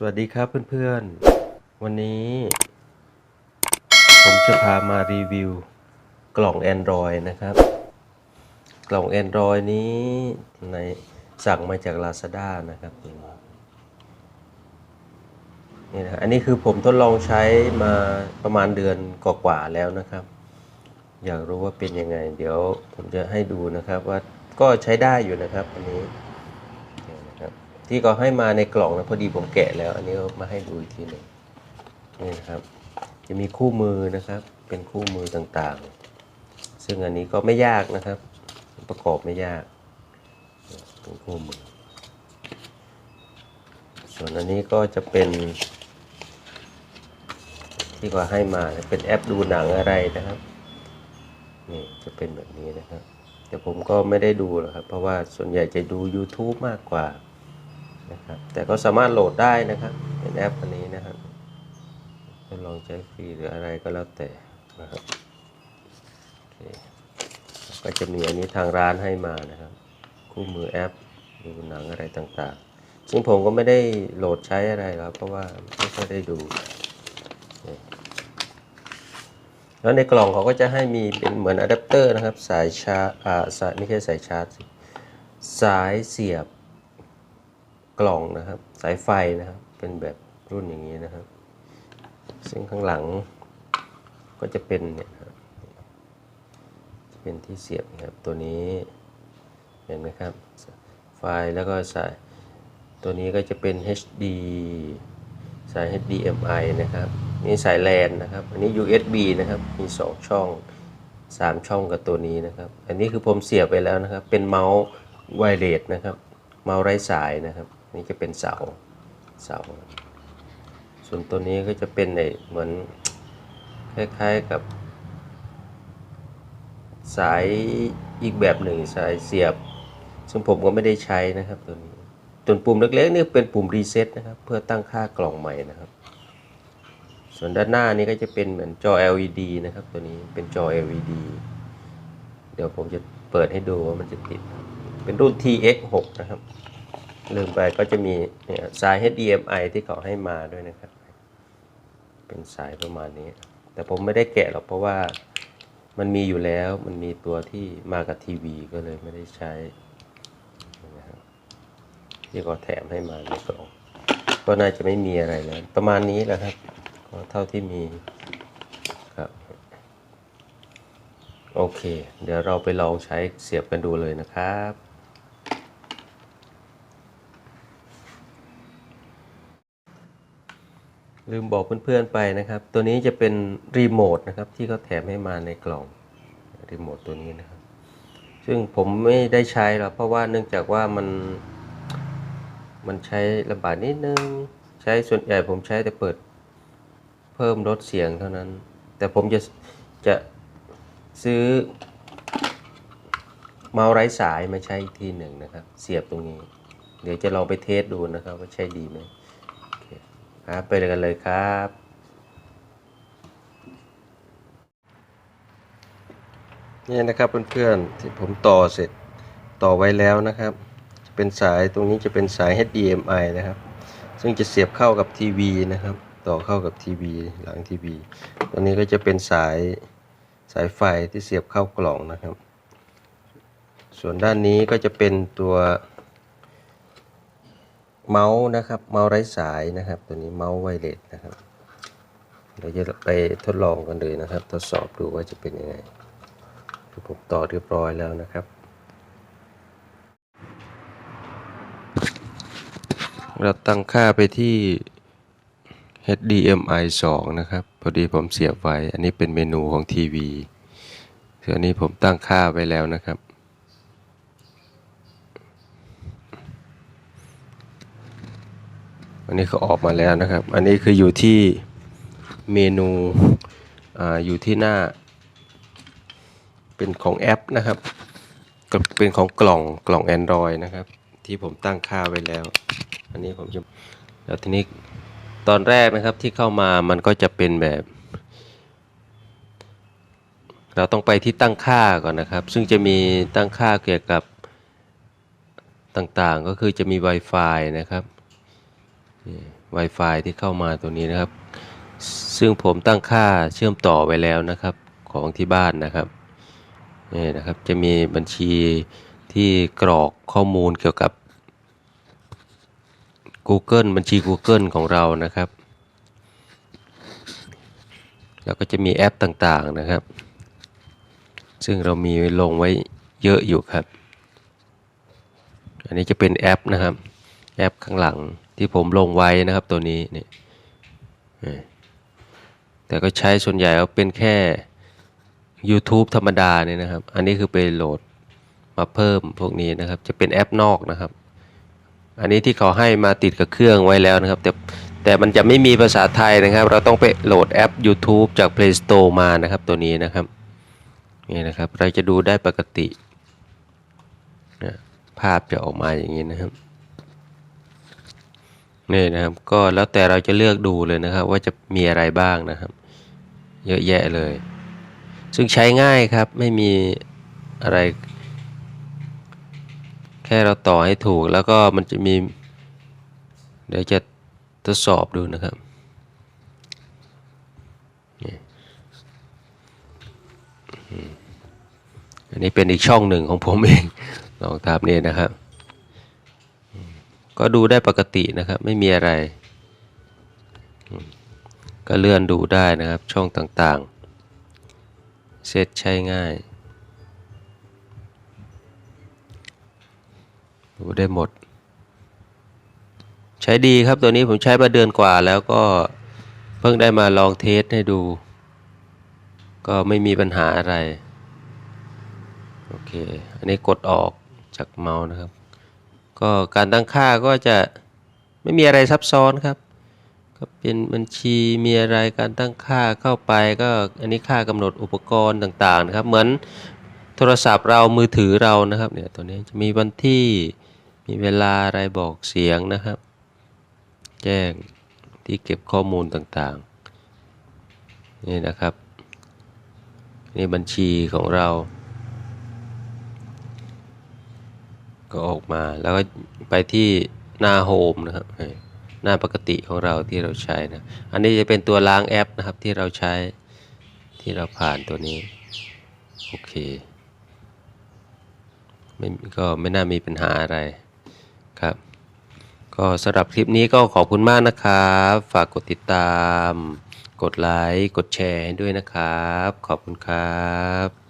สวัสดีครับเพื่อนๆ วันนี้ ผมจะพามารีวิว กล่อง Android นะครับ กล่อง Android นี้ในสั่งมาจาก Lazada นะครับนี่นะอันนี้คือผมทดลองใช้มาประมาณเดือนกว่าๆแล้วนะครับ อยากรู้ว่าเป็นยังไง เดี๋ยวผมจะให้ดูนะครับว่าก็ใช้ได้อยู่นะครับอันนี้ ที่เขาให้มาในกล่องนะพอดีผมแกะแล้ว อันนี้มาให้ดูอีกทีหนึ่งนี่นะครับ จะมีคู่มือนะครับ เป็นคู่มือต่างๆ ซึ่งอันนี้ก็ไม่ยากนะครับ ประกอบไม่ยากเป็นคู่มือ ส่วนอันนี้ก็จะเป็นที่เขาให้มาเป็นแอปดูหนังอะไรนะครับนี่จะเป็นแบบนี้นะครับ แต่ผมก็ไม่ได้ดูหรอกครับ เพราะว่าส่วนใหญ่จะดู YouTube มากกว่า นะครับแต่ก็สามารถโหลดได้นะครับเป็นแอปอันนี้นะครับจะลองใช้ฟรีหรืออะไรก็แล้วแต่นะครับโอเคก็จะมีอันนี้ทางร้านให้มานะครับ คู่มือแอปดูหนังอะไรต่างๆ ซึ่งผมก็ไม่ได้โหลดใช้อะไรหรอกเพราะว่าไม่ค่อยได้ดูแล้วในกล่องเขาก็จะให้มีเป็นเหมือนอะแดปเตอร์นะครับ สายชาร์จอ่าสายไม่ใช่สายชาร์จสายเสียบ กล่องนะครับ สายไฟนะครับ เป็นแบบรุ่นอย่างนี้นะครับ ซึ่งข้างหลังก็จะเป็นเนี่ยครับจะเป็นที่เสียบนะครับตัวนี้เห็นไหมครับ ไฟแล้วก็สายตัวนี้ก็จะเป็น HD สาย HDMI นะครับนี่สายแลนนะครับ อันนี้ USB นะครับ มี 2 ช่อง 3 ช่องกับตัวนี้นะครับ อันนี้คือผมเสียบไปแล้วนะครับ เป็นเมาส์ไวเลสนะครับ เมาส์ไร้สายนะครับ นี่จะเป็นเสาเสา ส่วนตัวนี้ก็จะเป็นไอเหมือนคล้ายๆกับ สายอีกแบบหนึ่งสายเสียบ ซึ่งผมก็ไม่ได้ใช้นะครับตัวนี้ส่วนปุ่มเล็กๆนี่เป็นปุ่มรีเซ็ตนะครับเพื่อตั้งค่ากล่องใหม่นะครับ ส่วนด้านหน้านี้ก็จะเป็นเหมือนจอ LED นะครับ ตัวนี้เป็นจอ LED เดี๋ยวผมจะเปิดให้ดูว่ามันจะติด เป็นรุ่น TX6 นะครับ ลืมไปก็จะมีเนี่ยสาย HDMI ที่เขาให้มาด้วยนะครับ เป็นสายประมาณนี้ แต่ผมไม่ได้แกะหรอกเพราะว่ามันมีอยู่แล้วมันมีตัวที่มากับทีวีก็เลยไม่ได้ใช้นะครับที่เขาแถมให้มาในกล่องก็น่าจะไม่มีอะไรแล้วประมาณนี้แหละครับก็เท่าที่มีครับโอเค เดี๋ยวเราไปลองใช้เสียบกันดูเลยนะครับ ลืมบอกเพื่อนๆไปนะครับ ตัวนี้จะเป็นรีโมทนะครับที่เขาแถมให้มาในกล่องรีโมทตัวนี้นะครับ ซึ่งผมไม่ได้ใช้หรอกเพราะว่าเนื่องจากว่ามันมันใช้ลำบากนิดนึง ใช้ส่วนใหญ่ผมใช้แต่เปิดเพิ่มลดเสียงเท่านั้น แต่ผมจะจะซื้อ เมาส์ไร้สายมาใช้อีกทีหนึ่งนะครับ เสียบตรงนี้ เดี๋ยวจะลองไปเทสดูนะครับว่าใช้ดีไหม ครับไปเลยกันเลยครับ นี่นะครับเพื่อนๆที่ผมต่อเสร็จต่อไว้แล้วนะครับ จะเป็นสายตรงนี้จะเป็นสาย HDMI นะครับ ซึ่งจะเสียบเข้ากับทีวีนะครับ ต่อเข้ากับทีวีหลังทีวีตัวนี้ก็จะเป็นสายสายไฟที่เสียบเข้ากล่องนะครับ ส่วนด้านนี้ก็จะเป็นตัว เมาส์นะครับเมาส์ไร้สายนะครับ ตัวนี้เมาส์ไวเลสนะครับเดี๋ยวจะไปทดลองกันเลยนะครับ ทดสอบดูว่าจะเป็นยังไงคือผมต่อเรียบร้อยแล้วนะครับ เราตั้งค่าไปที่ HDMI 2 นะครับ พอดีผมเสียบไว้ อันนี้เป็นเมนูของทีวีส่วนอันนี้ผมตั้งค่าไว้แล้วนะครับ อันนี้เขาออกมาแล้วนะครับ อันนี้คืออยู่ที่เมนูออยู่ที่หน้า เป็นของแอปนะครับกับ เป็นของกล่องกล่อง Android นะครับ ที่ผมตั้งค่าไว้แล้ว อันนี้ผมจะแล้วทีนี้ตอนแรกนะครับที่เข้ามามันก็จะเป็นแบบ เราต้องไปที่ตั้งค่าก่อนนะครับ ซึ่งจะมีตั้งค่าเกี่ยวกับต่างๆ ก็คือจะมี Wi-Fi นะครับ Wi-Fi ที่เข้ามาตัวนี้นะครับ ซึ่งผมตั้งค่าเชื่อมต่อไว้แล้วนะครับของที่บ้านนะครับนี่นะครับจะมีบัญชีที่กรอกข้อมูลเกี่ยวกับ Google บัญชี Google ของเรานะครับ แล้วก็จะมีแอปต่างๆนะครับ ซึ่งเรามีลงไว้เยอะอยู่ครับ อันนี้จะเป็นแอปนะครับ แอปข้างหลัง ที่ผมลงไว้นะครับตัวนี้นี่แต่ก็ใช้ส่วนใหญ่ก็เป็นแค่ YouTube ธรรมดาเนี่ยนะครับ อันนี้คือไปโหลดมาเพิ่มพวกนี้นะครับ จะเป็นแอปนอกนะครับ อันนี้ที่เขาให้มาติดกับเครื่องไว้แล้วนะครับ แต่แต่มันจะไม่มีภาษาไทยนะครับ เราต้องไปโหลดแอป YouTube จาก Play Store มานะครับตัวนี้นะครับนี่นะครับ เราจะดูได้ปกตินะภาพจะออกมาอย่างนี้นะครับ นี่นะครับ ก็แล้วแต่เราจะเลือกดูเลยนะครับ ว่าจะมีอะไรบ้างนะครับ เยอะแยะเลย ซึ่งใช้ง่ายครับไม่มีอะไร แค่เราต่อให้ถูกแล้วก็มันจะมี เดี๋ยวจะทดสอบดูนะครับนี่อันนี้เป็นอีกช่องหนึ่งของผมเองลองทำนี่นะครับ ก็ดูได้ปกตินะครับ ไม่มีอะไร ก็เลื่อนดูได้นะครับ ช่องต่างๆ เซตใช้ง่าย ดูได้หมด ใช้ดีครับตัวนี้ผมใช้มาเดือนกว่าแล้วก็เพิ่งได้มาลองเทสให้ดู ก็ไม่มีปัญหาอะไร โอเค อันนี้กดออกจากเมาส์นะครับ ก็การตั้งค่าก็จะไม่มีอะไรซับซ้อนครับ ก็เป็นบัญชีมีอะไรการตั้งค่าเข้าไปก็อันนี้ค่ากำหนดอุปกรณ์ต่างๆนะครับ เหมือนโทรศัพท์เรามือถือเรานะครับเนี่ยตัวนี้จะมีวันที่มีเวลาอะไรบอกเสียงนะครับ แจ้งที่เก็บข้อมูลต่างๆนี่นะครับนี่บัญชีของเรา ก็ออกมาแล้วก็ไปที่หน้าโฮมนะครับหน้าปกติของเราที่เราใช้นะ อันนี้จะเป็นตัวล้างแอปนะครับที่เราใช้ที่เราผ่านตัวนี้ โอเคไม่ก็ไม่น่ามีปัญหาอะไรครับ ก็สำหรับคลิปนี้ก็ขอบคุณมากนะครับ ฝากกดติดตาม กดไลค์ กดแชร์ให้ด้วยนะครับ ขอบคุณครับ